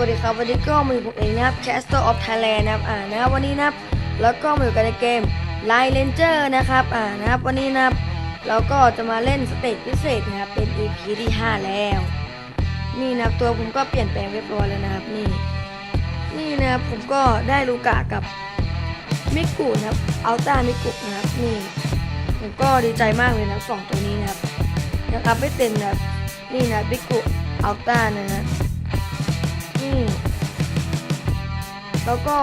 วัสดีครับ วันนี้ก็มาอยู่ผมเองนะครับ Caster of Thailand นะครับอ่านะครับวันนี้นะครับแล้วก็มาอยู่กันในเกม Line Ranger นะครับอ่านะครับวันนี้นะครับเราก็จะมาเล่นสเตจพิเศษนะครับเป็น EP ที่ 5 แล้ว นี่นะครับตัวผมก็เปลี่ยนแปลงเรียบร้อยแล้วนะครับนี่นี่นะครับผมก็ได้ลูกะกับมิกุนะครับอัลต้ามิกุนะครับนี่ผมก็ดีใจมากเลยนะครับสองตัวนี้นะครับนะครับไม่เต็มนะครับนี่นะครับมิกุอัลต้านะฮะ นี่ แล้วก็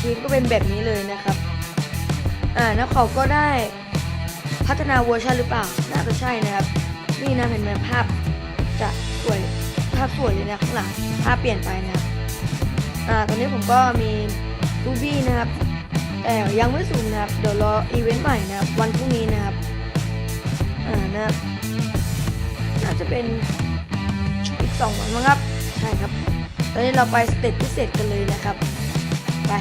ทีมก็เป็นแบบนี้เลยนะครับ อ่าแล้วเขาก็ได้พัฒนาเวอร์ชันหรือเปล่า น่าจะใช่นะครับ นี่นะเห็นไหมภาพจะสวยภาพสวยเลยนะข้างหลังภาพเปลี่ยนไปนะครับ อ่า ตอนนี้ผมก็มีรูบี้นะครับ แต่ยังไม่สูงนะครับ เดี๋ยวรออีเวนต์ใหม่นะครับ วันพรุ่งนี้นะครับ อ่านะครับน่าจะเป็นอีกสองวันมั้งครับ ใช่ครับ ตอนนี้เราไปสเตจพิเศษกันเลยนะครับ ไป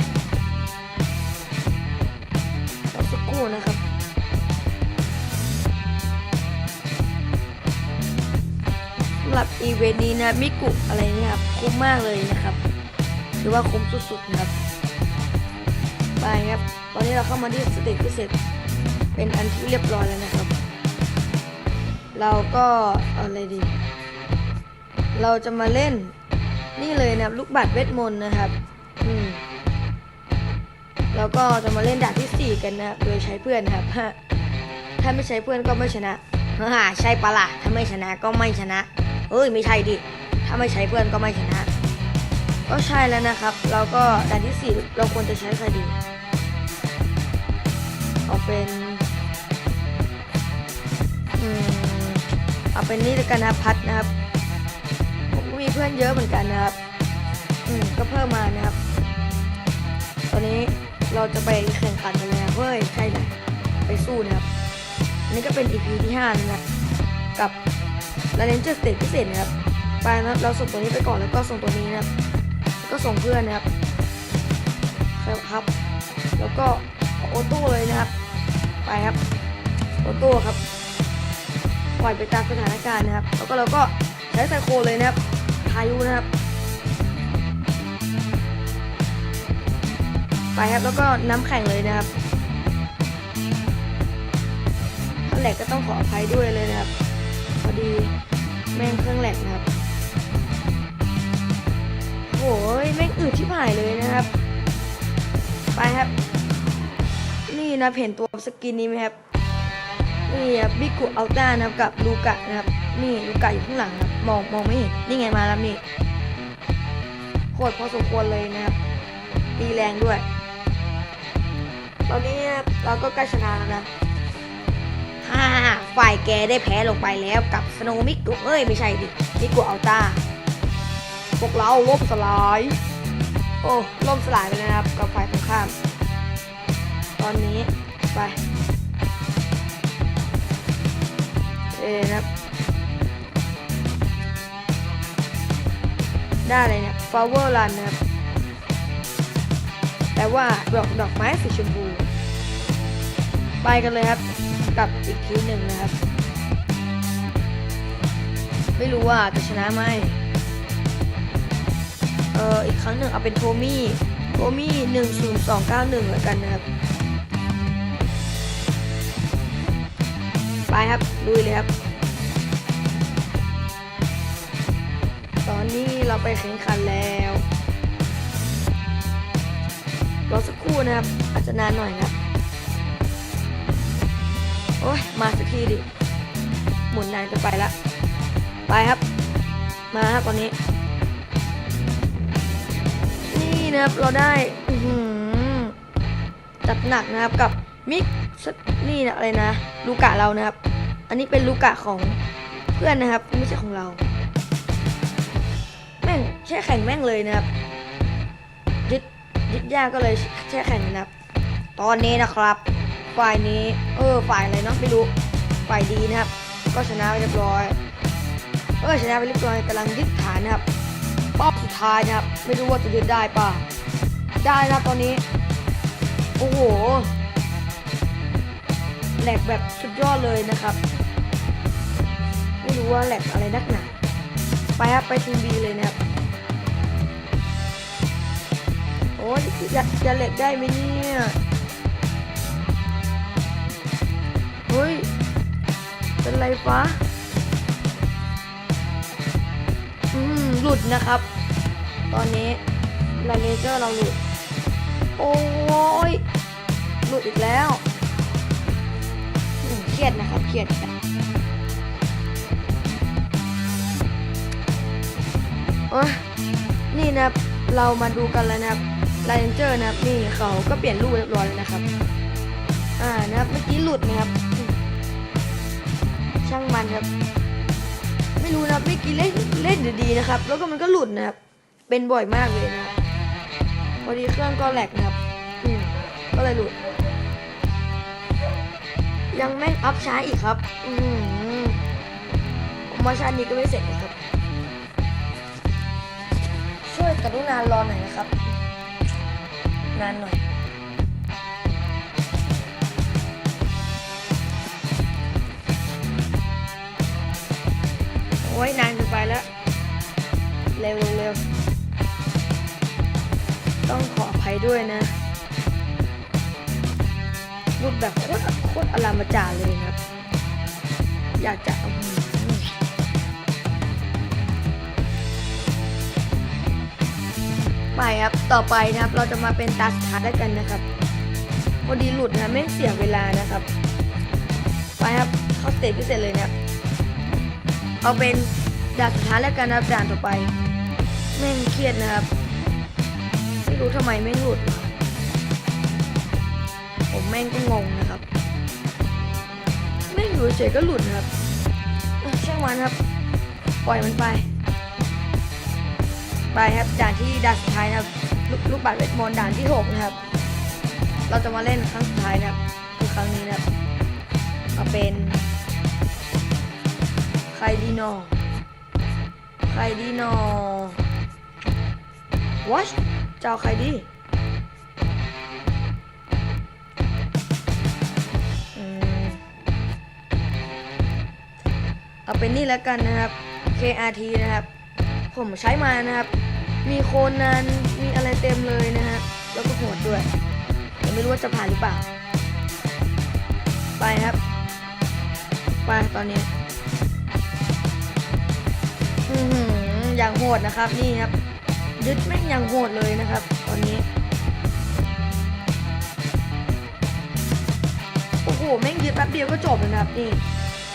รอสักครู่นะครับสำหรับอีเวนต์นี้นะมิกุอะไรเนี่ยครับคุ้มมากเลยนะครับหรือว่าคุ้มสุดๆนะครับ ไปครับ ตอนนี้เราเข้ามาที่สเตจพิเศษเป็นอันที่เรียบร้อยแล้วนะครับ เราก็อะไรดี เราจะมาเล่น นี่เลยนะครับลูกบัตรเวทมนต์นะครับอืมแล้วก็จะมาเล่นด่านที่ 4 กันนะครับโดยใช้เพื่อนครับฮะถ้าไม่ใช้เพื่อนก็ไม่ชนะฮ่าใช่ปะล่ะถ้าไม่ชนะก็ไม่ชนะเอ้ยไม่ใช่ดิถ้าไม่ใช้เพื่อนก็ไม่ชนะ ก็ใช่แล้วนะครับ เราก็ด่านที่ 4 เราควรจะใช้ใครดีเอาเป็นอืมเอาเป็นนี่ล้วกันนะครับพัดนะครับ ก็มีเพื่อนเยอะเหมือนกันนะครับ อืมก็เพิ่มมานะครับ ตอนนี้เราจะไปแข่งขันกันเลยนะเฮ้ยใช่เลยไปสู้นะครับอันนี้ก็เป็น EP ที่5นะครับ กับ l าเลนเจอร์สเตจพิเศษนะครับ ไปนะครับเราส่งตัวนี้ไปก่อนแล้วก็ส่งตัวนี้นะครับ ก็ส่งเพื่อนนะครับครับครับแล้วก็ออโต้เลยนะครับ ไปครับออโต้ครับปล่อยไปตามสถานการณ์นะครับ แล้วก็เราก็ใช้ไซโคเลยนะครับายุนะครับ ไปครับแล้วก็น้ำแข็งเลยนะครับถ้าแหลกก็ต้องขออภัยด้วยเลยนะครับ พอดีแม่งเครื่องแหลกนะครับโอ้ยแม่งอืดที่ผายเลยนะครับ ไปครับ นี่นะเห็นตัวสกินนี้ไหมครับนี่ครับบิกุอัลต้านะครับกับลูกะนะครับ นี่ลูกะอยู่ข้างหลังนะครับมองมองไม่เห็นนี่ไงมาแล้วนี่โคตรพอสมควรเลยนะครับตีแรงด้วย ตอนนี้เราก็ใกล้ชนะแล้วนะฮ่าฝ่ายแกได้แพ้ลงไปแล้วกับสโนมิกุเอ้ยไม่ใช่ดิมิกุอัลตาพวกเราล่มสลาย โอ้ล่มสลายไปแล้วนะครับกับฝ่ายตรงข้าม ตอนนี้ไป เอนะครับ ได้เลยเนี่ย flower run นะครับแปลว่าดอกดอกไม้สีชมพู ไปกันเลยครับ กับอีกทีหนึ่งนะครับ ไม่รู้ว่าจะชนะไหมเอออีกครั้งหนึ่งเอาเป็นโทมี่โทมี่หนึ่งศูนย์สองเก้าหนึ่งแล้วกันนะครับ ไปครับลุยเลยครับ อนนี้เราไปแข่งขันแล้วรอสักครู่นะครับ อาจจะนานหน่อยนะครับ โอ้ยมาสักทีดิ หมุนนานเกินไปละ ไปครับ มาครับตอนนี้ นี่นะครับเราได้หือจัดหนักนะครับกับมิกนี่นะอะไรนะ ลูกะเรานะครับ อันนี้เป็นลูกะของเพื่อนนะครับ ไม่ใช่ของเรา แช่แข็งแม่งเลยนะครับยึดยึดยากก็เลยแช่แข็งนะครับ ตอนนี้นะครับ ฝ่ายนี้ เออ ฝ่ายอะไรเนาะไม่รู้ ฝ่ายดีนะครับ ก็ชนะไปเรียบร้อย เออชนะไปเรียบร้อยกำลังยึดฐานนะครับรอบสุดท้ายนะครับ ไม่รู้ว่าจะยึดได้ป่ะได้นะครับตอนนี้ โอ้โหแหลกแบบสุดยอดเลยนะครับ ไม่รู้ว่าแหลกอะไรนักหนาไปครับไปทีมบีเลยนะครับ จะจะเหล็กได้ไหมเนี่ยเฮ้ย เป็นไรฟ้าอืมหลุดนะครับ ตอนนี้ลาเลเจอร์เราหลุด โอ้ย หลุดอีกแล้วเครียดนะครับเครียดอ้ยนี่นะเรามาดูกันแล้วนะครับ ลาเลเจอร์นะครับนี่เขาก็เปลี่ยนรูปเรียบร้อยแล้วนะครับ อ่านะครับเมื่อกี้หลุดนะครับ ช่างมันครับ ไม่รู้นะเมื่อกี้เล่นเล่นดีๆนะครับ แล้วก็มันก็หลุดนะครับ เป็นบ่อยมากเลยนะครับพอดีเครื่องก็แหลกนะครับอืมก็เลยหลุด ยังแม่งอัพช้าอีกครับ อืมมาชานี้ก็ไม่เสร็จนะครับ ช่วยกรุณารอหน่อยนะครับ นานหน่อยโอ้ยนานเกินไปแล้ว เร็วเร็วต้องขออภัยด้วยนะพูดแบบโคตรโคตรอลามาจาเลยครับ อยากจะ ไปครับ ต่อไปนะครับ เราจะมาเป็นตาสุดท้ายแล้วกันนะครับ พอดีหลุดนะไม่เสียเวลานะครับ ไปครับ เข้าสเตจพิเศษเลยนะครับ เอาเป็นด่านสุดท้ายแล้วกันนะครับด่านต่อไป แม่งเครียดนะครับ ไม่รู้ทำไมไม่หลุด ผมแม่งก็งงนะครับ แม่งอยู่เฉยก็หลุดนะครับ ช่างมันครับ ปล่อยมันไป ไปครับด่านที่ด่านสุดท้ายนะครับลูกลูกบัตรเวทมนต์ด่านที่หกนะครับ เราจะมาเล่นครั้งสุดท้ายนะครับคือครั้งนี้นะครับเอาเป็นใครดีนอใครดีนอ What เจ้าใครดีเอาเป็นนี่แล้วกันนะครับ KRT นะครับ ผมใช้มานะครับ มีโคนนัน มีอะไรเต็มเลยนะฮะ แล้วก็โหดด้วยแต่ไม่รู้ว่าจะผ่านหรือเปล่า ไปครับ ไปตอนนี้อือหือย่างโหดนะครับนี่ครับ ยึดแม่งอย่างโหดเลยนะครับ ตอนนี้โอ้โหแม่งยึดแป๊บเดียวก็จบเลยนะครับนี่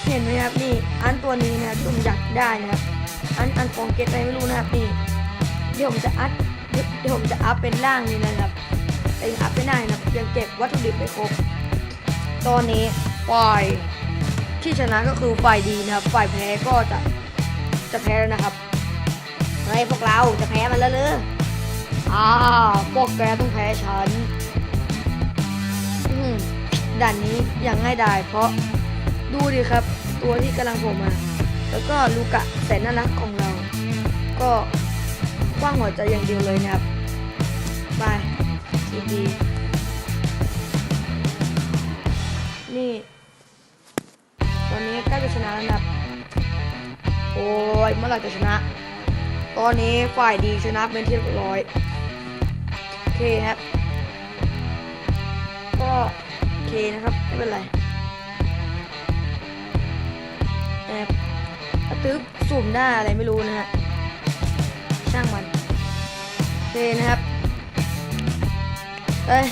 เห็นไหมครับนี่อันตัวนี้นะครับที่ผมอยากได้นะครับอันอันฟองเกตอะไรไม่รู้นะครับนี่ ดี๋ยวผมจะอัพเดี๋ยวเดี๋ยวผมจะอัพเป็นร่างนี้นะครับแต่ยังอัพไม่ได้นะครับยังเก็บวัตถุดิบไม่ครบตอนนี้ฝ่ายที่ชนะก็คือฝ่ายดีนะครับ ฝ่ายแพ้ก็จะจะแพ้แล้วนะครับเฮ้ยพวกเราจะแพ้มันแล้วเลยอ่าพวกแกต้องแพ้ฉันด่านนี้ย่างง่ายดายเพราะดูดิครับ ตัวที่กำลังโผล่มา แล้วก็ลูกะแสนน่ารักของเรา ก็ ว้างหัวใจอย่างเดียวเลยนะครับ ไปดีๆนี่ตอนนี้ใกล้จะชนะแล้วนะครับ โอ้ยเมื่อไหร่จะชนะ ตอนนี้ฝ่ายดีชนะเป็นที่เรียบร้อย โอเคครับ ก็โอเคนะครับ ไม่เป็นไรแอบกระตึ๊บสุ่มได้าอะไรไม่รู้นะฮะช่างมัน โอเคนะครับเอ้ย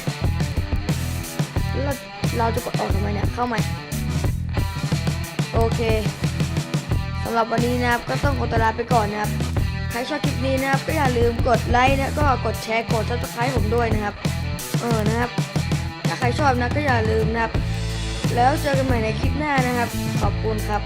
เราเราจะกดออกทำไมเนี่ย เข้าใหม่ โอเคสำหรับวันนี้นะครับ ก็ต้องขอตัวลาไปก่อนนะครับ ใครชอบคลิปนี้นะครับ ก็อย่าลืมกดไลค์นะก็กดแชร์กดซับสไครต์ผมด้วยนะครับ เออนะครับ ถ้าใครชอบนะก็อย่าลืมนะครับ แล้วเจอกันใหม่ในคลิปหน้านะครับ ขอบคุณครับ